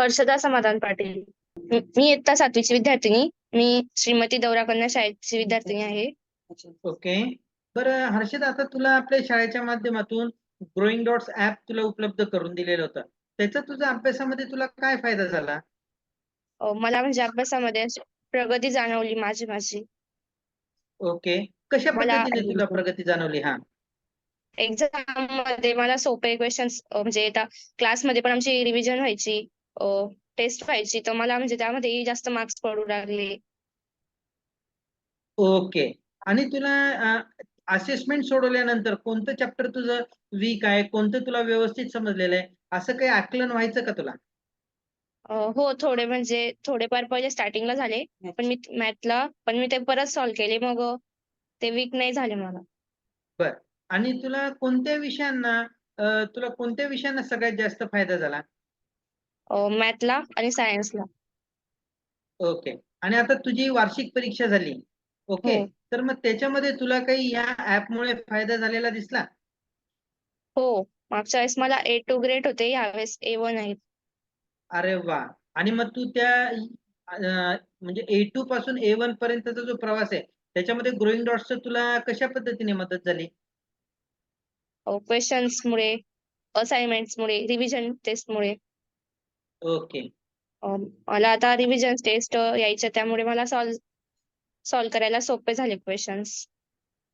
हर्षदा समाधान पाटील. मी इयत्ता सातवीची विद्यार्थिनी. मी श्रीमती दौरा कन्या शाळेची विद्यार्थिनी आहे. ओके. बरं हर्षदा आता तुला आपल्या शाळेच्या माध्यमातून ग्रोईंग डॉट्स ऍप तुला उपलब्ध करून दिलेलं होतं. त्याचा तुझ्या अभ्यासामध्ये तुला काय फायदा झाला? मला म्हणजे अभ्यासामध्ये प्रगती जाणवली माझी माझी. ओके. कशा मला- पद्धतीने तुला प्रगती जाणवली हा? एक्झाममध्ये मला सोपे क्वेश्चन्स म्हणजे आता क्लासमध्ये पण आमची रिव्हिजन व्हायची. टेस्ट व्हायची तर मला म्हणजे त्यामध्ये जास्त मार्क्स पडू लागले. ओके. आणि तुला असेसमेंट सोडवल्यानंतर कोणतं चॅप्टर तुझं वीक आहे? कोणतं तुला व्यवस्थित समजलेलं आहे? असं काही आकलन व्हायचं का तुला? हो थोडे म्हणजे थोडेफार पहिले स्टार्टिंगला झाले. पण मी मॅथला पण मी ते परत सॉल्व्ह केले मग. ते वीक नाही झाले मला. आणि तुला कोणत्या विषयांना अं, तुला कोणत्या विषयांना सगळ्यात जास्त फायदा झाला? मॅथला आणि सायन्सला ओके. आणि आता तुझी वार्षिक परीक्षा झाली. ओके. हो. तर मग त्याच्यामध्ये तुला काही या ऍपमुळे फायदा झालेला दिसला? हो. मागच्या वेळेस मला ए टू ग्रेड होते यावेळेस ए वन आहेत अरे वा. आणि मग तू त्या अं, म्हणजे ए टू पासून ए वन पर्यंतचा जो प्रवास आहे त्याच्यामध्ये ग्रोईंग डॉट्स तुला कशा पद्धतीने मदत झाली? क्वेश्चन्स मुळे असाइनमेंट्स मुळे रिव्हिजन टेस्ट मुळे. ओके. अ, मला आता रिव्हिजन टेस्ट यायच्या त्यामुळे मला सॉल्व सॉल्व करायला सोपे झाले क्वेश्चन्स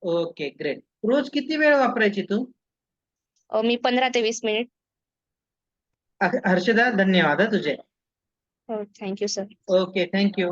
ओके ग्रेट. रोज किती वेळ वापरायची तू? मी पंधरा ते वीस मिनिट. हर्षदा धन्यवाद हा तुझे. हो थँक्यू सर ओके थँक्यू